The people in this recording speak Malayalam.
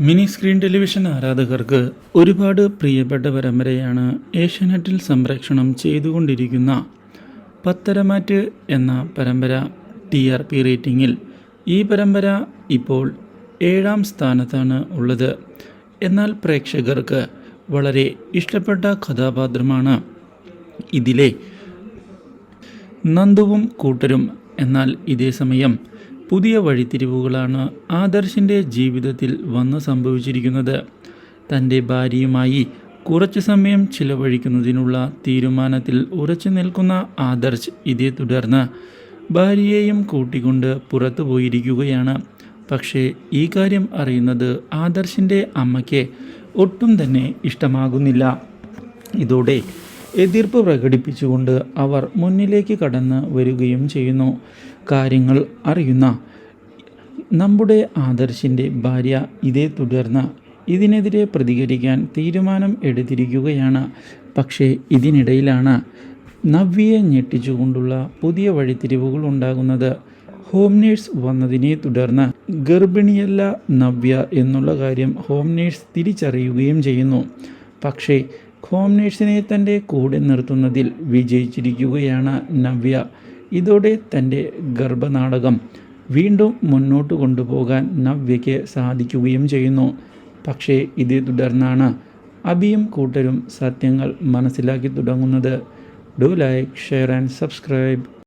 മിനി സ്ക്രീൻ ടെലിവിഷൻ ആരാധകർക്ക് ഒരുപാട് പ്രിയപ്പെട്ട പരമ്പരയാണ് ഏഷ്യാനെറ്റിൽ സംപ്രേക്ഷണം ചെയ്തുകൊണ്ടിരിക്കുന്ന പത്തരമാറ്റ് എന്ന പരമ്പര ടി ആർ പി റേറ്റിംഗിൽ ഈ പരമ്പര ഇപ്പോൾ ഏഴാം സ്ഥാനത്താണ് ഉള്ളത്. എന്നാൽ പ്രേക്ഷകർക്ക് വളരെ ഇഷ്ടപ്പെട്ട കഥാപാത്രമാണ് ഇതിലെ നന്ദുവും കൂട്ടരും. എന്നാൽ ഇതേ സമയം പുതിയ വഴിത്തിരിവുകളാണ് ആദർശിന്റെ ജീവിതത്തിൽ വന്ന് സംഭവിച്ചിരിക്കുന്നത്. തന്റെ ഭാര്യയുമായി കുറച്ചു സമയം ചിലവഴിക്കുന്നതിനുള്ള തീരുമാനത്തിൽ ഉറച്ചു നിൽക്കുന്ന ആദർശ് ഇതേ തുടർന്ന് ഭാര്യയെയും കൂട്ടിക്കൊണ്ട് പുറത്തു പോയിരിക്കുകയാണ്. പക്ഷേ ഈ കാര്യം അറിയുന്നത് ആദർശിന്റെ അമ്മയ്ക്ക് ഒട്ടും തന്നെ ഇഷ്ടമാകുന്നില്ല. ഇതോടെ എതിർപ്പ് പ്രകടിപ്പിച്ചുകൊണ്ട് അവർ മുന്നിലേക്ക് കടന്ന് വരികയും ചെയ്യുന്നു. കാര്യങ്ങൾ അറിയുന്ന നമ്മുടെ ആദർശിന്റെ ഭാര്യ ഇതേ തുടർന്ന് ഇതിനെതിരെ പ്രതികരിക്കാൻ തീരുമാനം എടുത്തിരിക്കുകയാണ്. പക്ഷേ ഇതിനിടയിലാണ് നവ്യയെ ഞെട്ടിച്ചുകൊണ്ടുള്ള പുതിയ വഴിത്തിരിവുകൾ ഉണ്ടാകുന്നത്. ഹോം നേഴ്സ് വന്നതിനെ തുടർന്ന് ഗർഭിണിയല്ല നവ്യ എന്നുള്ള കാര്യം ഹോം നേഴ്സ് തിരിച്ചറിയുകയും ചെയ്യുന്നു. പക്ഷേ ഹോം നേഴ്സിനെ തന്റെ കൂടെ നിർത്തുന്നതിൽ വിജയിച്ചിരിക്കുകയാണ് നവ്യ. ഇതോടെ തന്റെ ഗർഭനാടകം വീണ്ടും മുന്നോട്ട് കൊണ്ടുപോകാൻ നവ്യയ്ക്ക് സാധിക്കുകയും ചെയ്യുന്നു. പക്ഷേ ഇതേ തുടർന്നാണ് അബിയും കൂട്ടരും സത്യങ്ങൾ മനസ്സിലാക്കി തുടങ്ങുന്നത്. Do like share and subscribe.